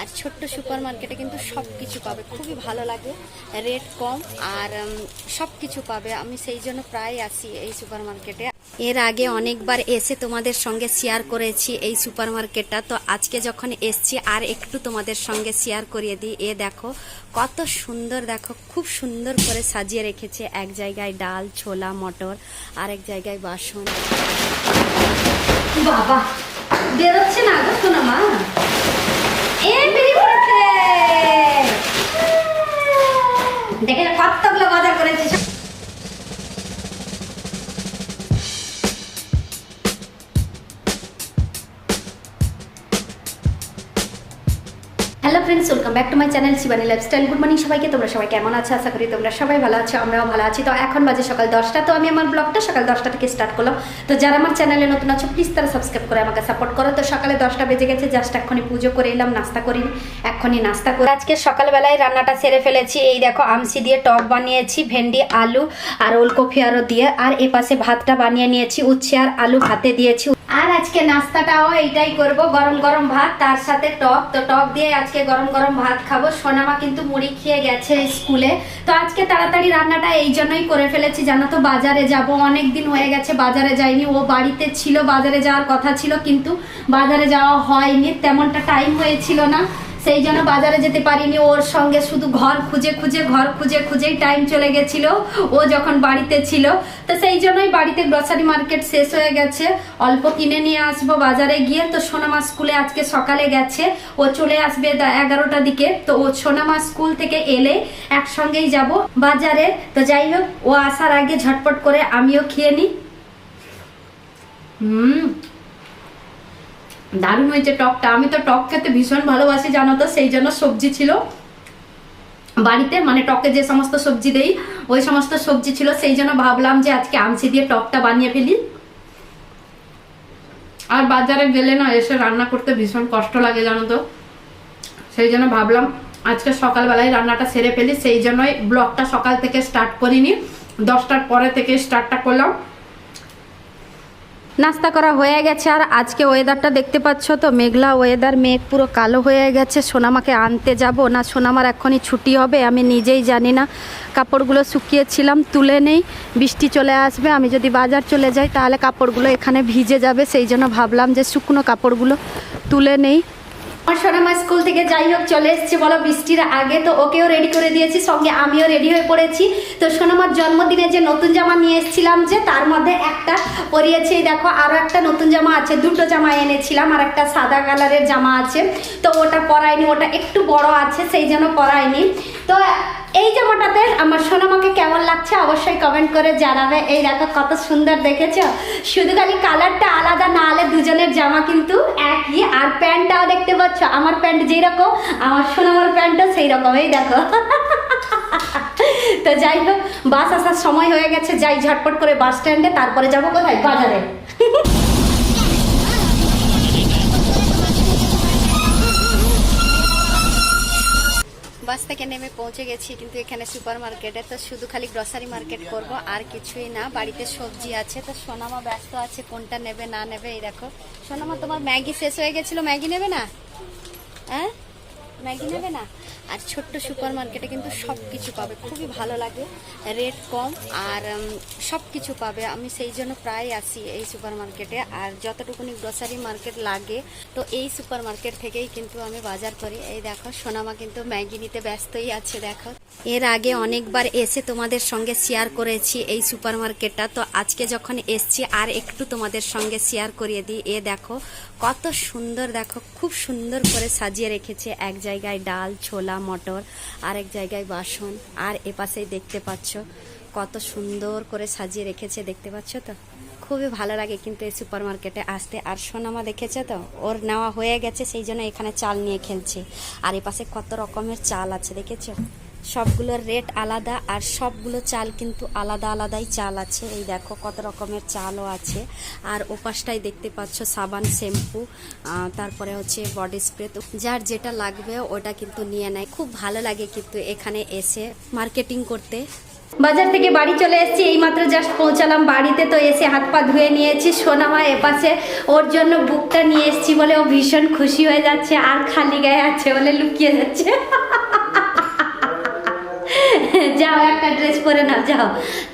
আর ছোট্ট সুপার মার্কেটে কিন্তু সব কিছু পাবে। খুবই ভালো লাগে, রেট কম আর সব কিছু পাবে। আমি সেই জন্য প্রায় আসি এই সুপার মার্কেটে এর আগে অনেকবার এসে তোমাদের সঙ্গে শেয়ার করেছি এই সুপার মার্কেটটা তো আজকে যখন এসছি, আর একটু তোমাদের সঙ্গে শেয়ার করিয়ে দিই। এ দেখো, কত সুন্দর দেখো, খুব সুন্দর করে সাজিয়ে রেখেছে। এক জায়গায় ডাল, ছোলা, মটর আর এক জায়গায় বাসন। বাবা, বেরোচ্ছে না গো মা এ বেরিয়ে পড়েছে। দেখে কতগুলো গজা করেছে friends welcome back to my channel Shivani lifestyle good morning সবাইকে, তোমরা সবাই কেমন আছো? আশা করি তোমরা সবাই ভালো আছো, আমরাও ভালো আছি। তো এখন বাজে সকাল দশটা, তো আমি আমার ব্লগটা সকাল দশটা থেকে স্টার্ট করলাম। তো যারা আমার চ্যানেলে নতুন আছো প্লিজ তারা সাবস্ক্রাইব করে আমাকে সাপোর্ট করো। তো সকালে দশটা বেজে গেছে জাস্ট এক্ষুনি পুজো করে এলাম, নাস্তা করি, এক্ষুনি নাস্তা করে আজকে সকালবেলায় রান্নাটা সেরে ফেলেছি। এই দেখো, আমসি দিয়ে টক বানিয়েছি, ভেন্ডি, আলু, আর ওলকপি আরও দিয়ে। আর এ পাশে ভাতটা বানিয়ে নিয়েছি, উচ্ছে আর আলু ভাতে দিয়েছি আর আজকে নাস্তাটাও এইটাই করব, গরম গরম ভাত, তার সাথে টক। তো টক দিয়ে আজকে গরম গরম ভাত খাব। সোনামা কিন্তু মুড়ি খেয়ে গেছে স্কুলে। তো আজকে তাড়াতাড়ি রান্নাটা এই জন্যই করে ফেলেছি, জানো তো, বাজারে যাব। অনেক দিন হয়ে গেছে, বাজারে যাইনি। ও বাড়িতে ছিল, বাজারে যাওয়ার কথা ছিল, কিন্তু বাজারে যাওয়া হয়নি। তেমনটা টাইম হয়েছিল না। সেই জন্য বাজারে যেতে পারিনি। ওর সঙ্গে শুধু ঘর খুঁজে খুঁজে, ঘর খুঁজে খুঁজেই টাইম চলে গেছিল। ও যখন বাড়িতে ছিল, তো সেই জন্যই বাড়িতে গ্রসারি মার্কেট শেষ হয়ে গেছে। অল্প কিনে নিয়ে আসব বাজারে গিয়ে। তো সোনামা স্কুলে আজকে সকালে গেছে। ও চলে আসবে এগারোটা দিকে। তো ও সোনামা স্কুল থেকে এলে একসঙ্গেই যাব বাজারে। তো যাই হোক, ও আসার আগে ঝটপট করে আমিও খেয়ে নিই হুম দারুণ হয়েছে টকটা। আমি তো টক খেতে ভীষণ ভালোবাসি, জানো তো? সেই জন্য সবজি ছিল। বাড়িতে মানে টকে যে সমস্ত সবজি দেই, ওই সমস্ত সবজি ছিল। সেই জন্য ভাবলাম যে আজকে আমসি দিয়ে টকটা বানিয়ে ফেলি। আর বাজারে গেলে না এসে রান্না করতে ভীষণ কষ্ট লাগে, জানো তো? সেই জন্য ভাবলাম আজকে সকালবেলায় রান্নাটা সেরে ফেলি। সেই জন্যই ব্লগটা সকাল থেকে স্টার্ট করিনি। দশটার পরে থেকে স্টার্টটা করলাম। নাস্তা করা হয়ে গেছে, আর আজকে ওয়েদারটা দেখতে পাচ্ছ তো? মেঘলা ওয়েদার মেঘ পুরো কালো হয়ে গেছে। সোনামাকে আনতে যাব না? সোনামার এখনই ছুটি হবে, আমি নিজেই জানি না। কাপড়গুলো শুকিয়েছিলাম, তুলে নেই, বৃষ্টি চলে আসবে। আমি যদি বাজার চলে যাই, তাহলে কাপড়গুলো এখানে ভিজে যাবে। সেই জন্য ভাবলাম যে শুকনো কাপড়গুলো তুলে নেই। আমার সোনামা স্কুল থেকে যাই হোক, চলে এসছে। বলো, বৃষ্টির আগে তো ওকেও রেডি করে দিয়েছি, সঙ্গে আমিও রেডি হয়ে পড়েছি। তো সোনামার জন্মদিনে যে নতুন জামা নিয়ে এসেছিলাম যে, তার মধ্যে একটা পরিয়েছি। দেখো আরও একটা নতুন জামা আছে, দুটো জামা এনেছিলাম, আর একটা সাদা কালারের জামা আছে। তো ওটা পরাইনি, ওটা একটু বড় আছে, সেই জন্য পরাইনি। তো এই জামাটাতে আমার সোনামাকে কেমন লাগছে অবশ্যই কমেন্ট করে জানাবে। এই দেখো কত সুন্দর দেখেছ? শুধু খালি কালারটা আলাদা, না হলে দুজনের জামা কিন্তু একই। আর প্যান্টটাও দেখতে পাচ্ছ, আমার প্যান্ট যেরকম, আমার সোনামার প্যান্টও সেই রকম এই দেখো। তো যাই হোক, বাস আসার সময় হয়ে গেছে, যাই ঝটপট করে বাস স্ট্যান্ডে, তারপরে যাব কোথায়? বাজারে। বাস থেকে নেমে পৌঁছে গেছি, কিন্তু এখানে সুপার মার্কেটে তো শুধু খালি গ্রসারি মার্কেট করব, আর কিছুই না। বাড়িতে সবজি আছে, তো সোনামা ব্যস্ত আছে, কোনটা নেবে না নেবে, এই দেখো। সোনামা, তোমার ম্যাগি শেষ হয়ে গেছিল, ম্যাগি নেবে না? হ্যাঁ? ম্যাগি নেবে না? আর ছোট্ট সুপার মার্কেটে কিন্তু সব কিছু পাবে। খুবই ভালো লাগে। রেট কম আর সব কিছু পাবে। আমি সেই জন্য প্রায় আসি এই সুপার মার্কেটে আর যতটুকুনি গ্রসারি মার্কেট লাগে, তো এই সুপার মার্কেট থেকেই কিন্তু আমি বাজার করি। এই দেখো, সোনামা কিন্তু ম্যাগি নিতে ব্যস্তই আছে, দেখো। এর আগে অনেকবার এসে তোমাদের সঙ্গে শেয়ার করেছি এই সুপার মার্কেটটা তো আজকে যখন এসছি, আর একটু তোমাদের সঙ্গে শেয়ার করিয়ে দিই। এ দেখো, কত সুন্দর, দেখো, খুব সুন্দর করে সাজিয়ে রেখেছে এক জায়গায় ডাল, ছোলা, মটর আর এক জায়গায় বাসন। আর এপাশেই দেখতে পাচ্ছ, কত সুন্দর করে সাজিয়ে রেখেছে, দেখতে পাচ্ছ তো? খুবই ভালো লাগে কিন্তু এই সুপার মার্কেটে আসতে। আর সোনামা দেখেছে তো? ওর নেওয়া হয়ে গেছে, সেই জন্য এখানে চাল নিয়ে খেলছে। আর এপাশে কত রকমের চাল আছে, দেখেছ? সবগুলোর রেট আলাদা আর সবগুলো চাল কিন্তু আলাদা আলাদাই চাল আছে। এই দেখো কত রকমের চালও আছে। আর ওপাশটাই দেখতে পাচ্ছ সাবান, শ্যাম্পু তারপরে হচ্ছে বডি স্প্রে তো যার যেটা লাগবে ওটা কিন্তু নিয়ে নেয়। খুব ভালো লাগে কিন্তু এখানে এসে মার্কেটিং করতে। বাজার থেকে বাড়ি চলে এসেছি এই মাত্র জাস্ট পৌঁছালাম বাড়িতে। তো এসে হাত পা ধুয়ে নিয়েছি, সোনামা এপাশে ওর জন্য বুকটা নিয়ে এসেছি বলে ও ভীষণ খুশি হয়ে যাচ্ছে আর খালি গায়ে আছে বলে লুকিয়ে যাচ্ছে। যাও একটা ড্রেস পরে নাও যাও।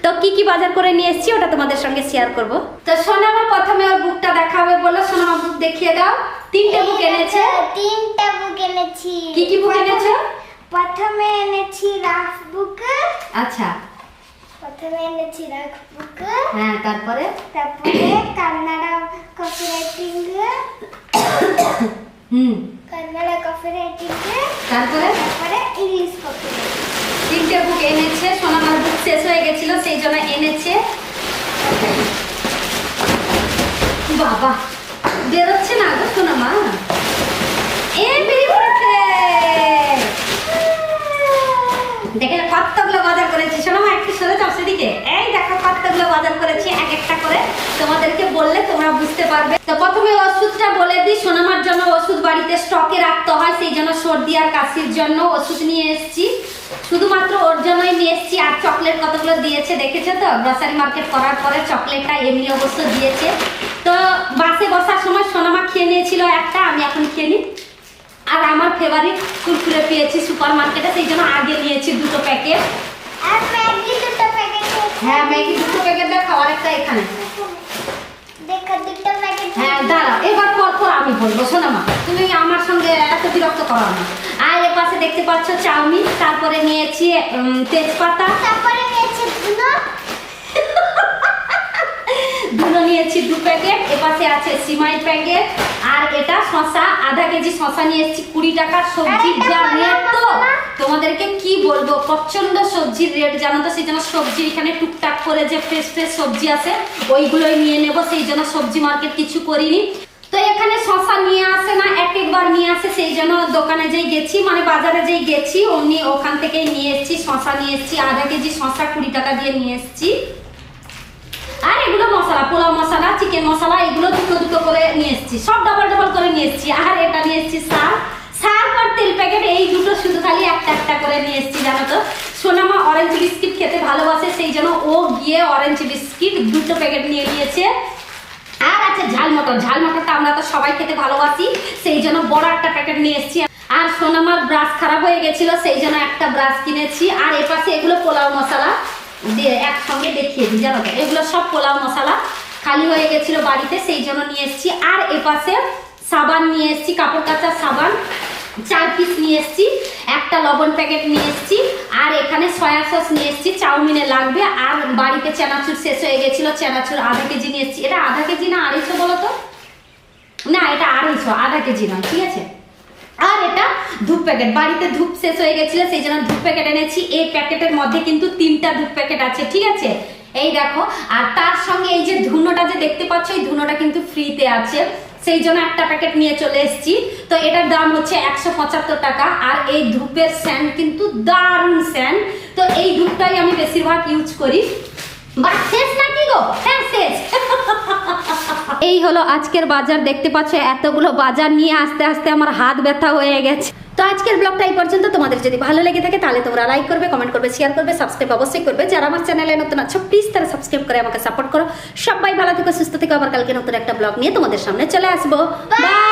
তো কি কি বাজার করে নিয়ে এসেছি ওটা তোমাদের সঙ্গে শেয়ার করব। তো সোনামা প্রথমে ওর বুকটা দেখাবে বলো সোনামা বুক দেখিয়ে দাও। তিনটে বুক এনেছে। তিনটা বুক এনেছি। কি কি বুক এনেছো? প্রথমে এনেছি রাফ বুক আচ্ছা। প্রথমে এনেছি রাফ বুক হ্যাঁ তারপরে? তারপরে কান্নাডা কফি রাইটিং হুম। কান্নাডা কফি রাইটিং তারপরে? তারপরে ইংলিশ কফি তিনটে বুক এনেছে, সোনামার বুক শেষ হয়ে গেছিল, সেই জন্য এনেছে। বাবা, বেরোচ্ছে না গো সোনামা। এ, বেরিয়ে দেখে সোনামা, একটু এই দেখো করেছি এক একটা করে। তোমাদেরকে বললে তোমরা বুঝতে পারবে। তো প্রথমে ওষুধটা বলে দিই, সোনামার জন্য ওষুধ বাড়িতে স্টকে রাখতে হয়, সেই জন্য সর্দি আর কাশির জন্য ওষুধ নিয়ে এসেছি। শুধুমাত্র ওর জন্যই নিয়ে এসেছি আর চকলেট কতগুলো দিয়েছে দেখেছ তো? গ্রসারি মার্কেট করার পরে চকলেটটা এমনি অবশ্য দিয়েছে। তো বাসে বসার সময় সোনামা খেয়ে নিয়েছিল একটা আমি এখন খেয়ে নিই আর আমার ফেভারিট কুরকুরে পেয়েছি সুপার মার্কেটে সেই জন্য আগে নিয়েছি দুটো প্যাকেট হ্যাঁ ম্যাগি দুটো প্যাকেট দেখ খাওয়ার একটা এখানে। হ্যাঁ দাঁড়াও এবার পর পর আমি বলব শোনো মা তুমি আমার সঙ্গে এত বিরক্ত করো না। আর পাশে দেখতে পাচ্ছ চাউমিন তারপরে নিয়েছি তেজপাতা। তারপরে নিয়েছি দুটো নিয়েছি দু প্যাকেট এপাশে আছে সিমাই প্যাকেট আর এটা শশা আধা কেজি শশা নিয়ে এসেছি কুড়ি টাকার সবজি আর এটা যা রেট তো? তোমাদেরকে কি বলব? প্রচণ্ড সবজির রেট জানো তো? সেই জন্য সবজি এখানে টুকটাক করে যে ফ্রেশ ফ্রেশ সবজি আছে, ওইগুলোই নিয়ে নেব। সেই জন্য সবজি মার্কেট কিছু করিনি। তো এখানে শশা নিয়ে আসে না, এক একবার নিয়ে আসে। সেই জন্য দোকানে যেই গেছি মানে বাজারে যেই গেছি, অমনি ওখান থেকেই নিয়ে এসেছি, শশা নিয়ে এসেছি। আধা কেজি শশা কুড়ি টাকা দিয়ে নিয়ে এসেছি। আর এগুলো মশলা, পোলাও মশলা চিকেন মশলা, এগুলো দুটো দুটো করে নিয়ে এসেছি। সব ডাবল ডাবল করে নিয়ে এসেছি। আর এটা নিয়ে এসেছি সার সার আর তেল প্যাকেট? এই দুটো শুধু খালি একটা একটা করে নিয়ে এসেছি, জানো তো? সোনামা অরেঞ্জ বিস্কিট খেতে ভালোবাসে, সেই জন্য ও গিয়ে অরেঞ্জ বিস্কিট দুটো প্যাকেট নিয়ে নিয়েছে। আর আছে ঝাল মটর। ঝাল মটরটা আমরা তো সবাই খেতে ভালোবাসি, সেই জন্য বড় একটা প্যাকেট নিয়ে এসেছি। আর সোনামার ব্রাশ খারাপ হয়ে গেছিল, সেই জন্য একটা ব্রাশ কিনেছি। আর এপাশে এগুলো পোলাও মশলা দিয়ে একসঙ্গে দেখিয়ে দিই, জানো তো? এগুলো সব পোলাও মশলা খালি হয়ে গেছিল বাড়িতে, সেই জন্য নিয়ে এসেছি। আর এপাশে সাবান নিয়ে এসেছি, কাপড় কাচার সাবান। চার পিস নিয়ে এসেছি, একটা লবণ প্যাকেট নিয়ে এসেছি, আর এখানে সয়া সস নিয়ে এসেছি, চাউমিনে লাগবে, আর বাড়িতে চানাচুর শেষ হয়ে গেছিল, চানাচুর আধা কেজি নিয়ে এসেছি। এটা আধা কেজি না আড়াইশো বলো তো? না, এটা আড়াইশো, আধা কেজি নয়, ঠিক আছে? আর এটা ধূপ প্যাকেট বাড়িতে ধূপ শেষ হয়ে গেছিল, সেই জন্য ধূপ প্যাকেট এনেছি। এই প্যাকেটের মধ্যে কিন্তু তিনটা ধূপ প্যাকেট আছে, ঠিক আছে? এই দেখো, আর তার সঙ্গে এই যে ধুনোটা যে দেখতে পাচ্ছ, এই ধুনোটা কিন্তু ফ্রিতে আছে। সেই জন্য একটা প্যাকেট নিয়ে চলে এসেছি। তো এটার দাম হচ্ছে একশো পঁচাত্তর টাকা, আর এই ধূপের স্যান্ড কিন্তু দারুণ স্যান্ড তো এই ধূপটাই আমি বেশিরভাগ ইউজ করি। বা শেষ নাকি গো? হ্যাঁ শেষ। এই হলো আজকের বাজার, দেখতে পাচ্ছ এতগুলো বাজার নিয়ে আস্তে আস্তে আমার হাত ব্যথা হয়ে গেছে। তো আজকের ব্লগটা এই পর্যন্ত, তোমাদের যদি ভালো লেগে থাকে তাহলে তোমরা লাইক করবে কমেন্ট করবে শেয়ার করবে সাবস্ক্রাইব অবশ্যই করবে। যারা আমার চ্যানেলে নতুন আছো প্লিজ তারা সাবস্ক্রাইব করে আমাকে সাপোর্ট করো। সবাই ভালো থেকে, সুস্থ থেকে। আবার কালকে নতুন একটা ব্লগ নিয়ে তোমাদের সামনে চলে আসব। বাই